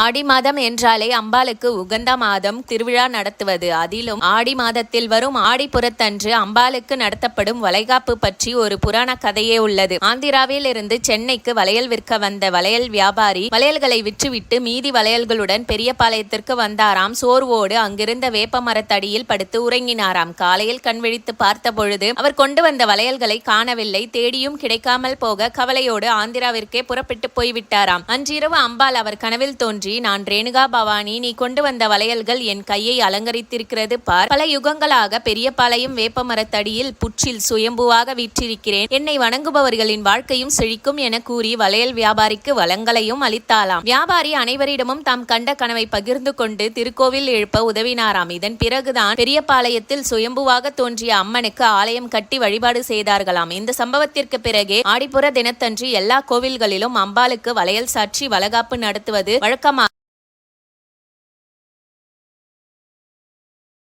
ஆடி மாதம் என்றாலே அம்பாளுக்கு உகந்த மாதம் திருவிழா நடத்துவது. அதிலும் ஆடி மாதத்தில் வரும் ஆடிப்புறத்தன்று அம்பாளுக்கு நடத்தப்படும் வளைகாப்பு பற்றி ஒரு புராண கதையே உள்ளது. ஆந்திராவில் இருந்து சென்னைக்கு வளையல் விற்க வந்த வளையல் வியாபாரி வளையல்களை விற்றுவிட்டு மீதி வளையல்களுடன் பெரியபாளையத்திற்கு வந்தாராம். சோர்வோடு அங்கிருந்த வேப்ப மரத்தடியில் படுத்து உறங்கினாராம். காலையில் கண் விழித்து பார்த்த பொழுது அவர் கொண்டு வந்த வளையல்களை காணவில்லை. தேடியும் கிடைக்காமல் போக கவலையோடு ஆந்திராவிற்கே புறப்பட்டு போய்விட்டாராம். அன்றிரவு அம்பாள் அவர் கனவில் தோன்றி நான் ரேணுகா பவானி நீ கொண்டு வந்த வளையல்கள் என் கையை அலங்கரித்திருக்கிறது பார். பல யுகங்களாக பெரியபாளையம் வேப்பமரத்தடியில் புற்றில் சுயம்புவாக வீற்றிருக்கிறேன். என்னை வணங்குபவர்களின் வாழ்க்கையும் செழிக்கும் என கூறி வளையல் வியாபாரிக்கு வளங்களையும் அளித்தாலாம் வியாபாரி அனைவரிடமும் தாம் கண்ட கனவை பகிர்ந்து கொண்டு திருக்கோவில் எழுப்ப உதவினாராம். இதன் பிறகுதான் பெரியபாளையத்தில் சுயம்புவாக தோன்றிய அம்மனுக்கு ஆலயம் கட்டி வழிபாடு செய்தார்களாம். இந்த சம்பவத்திற்கு பிறகே ஆடிப்புற தினத்தன்று எல்லா கோவில்களிலும் அம்பாளுக்கு வளையல் சாற்றி வளகாப்பு நடத்துவது வழக்கம்